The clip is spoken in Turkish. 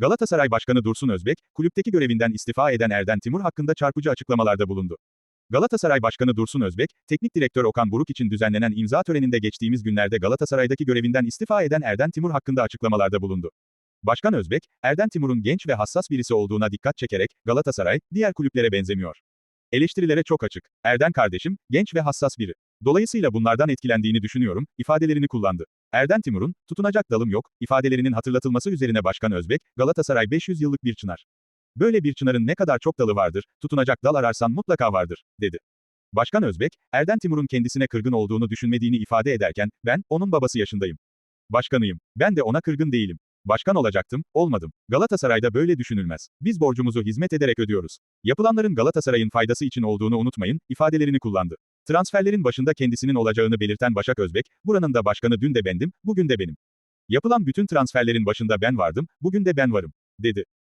Galatasaray Başkanı Dursun Özbek, kulüpteki görevinden istifa eden Erden Timur hakkında çarpıcı açıklamalarda bulundu. Galatasaray Başkanı Dursun Özbek, teknik direktör Okan Buruk için düzenlenen imza töreninde geçtiğimiz günlerde Galatasaray'daki görevinden istifa eden Erden Timur hakkında açıklamalarda bulundu. Başkan Özbek, Erden Timur'un genç ve hassas birisi olduğuna dikkat çekerek, Galatasaray, diğer kulüplere benzemiyor. Eleştirilere çok açık. Erden kardeşim, genç ve hassas biri. Dolayısıyla bunlardan etkilendiğini düşünüyorum, ifadelerini kullandı. Erden Timur'un, tutunacak dalım yok, ifadelerinin hatırlatılması üzerine Başkan Özbek, Galatasaray 500 yıllık bir çınar. Böyle bir çınarın ne kadar çok dalı vardır, tutunacak dal ararsan mutlaka vardır, dedi. Başkan Özbek, Erden Timur'un kendisine kırgın olduğunu düşünmediğini ifade ederken, ben, onun babası yaşındayım. Başkanıyım. Ben de ona kırgın değilim. Başkan olacaktım, olmadım. Galatasaray'da böyle düşünülmez. Biz borcumuzu hizmet ederek ödüyoruz. Yapılanların Galatasaray'ın faydası için olduğunu unutmayın, ifadelerini kullandı. Transferlerin başında kendisinin olacağını belirten Başak Özbek, buranın da başkanı dün de bendim, bugün de benim. Yapılan bütün transferlerin başında ben vardım, bugün de ben varım, dedi.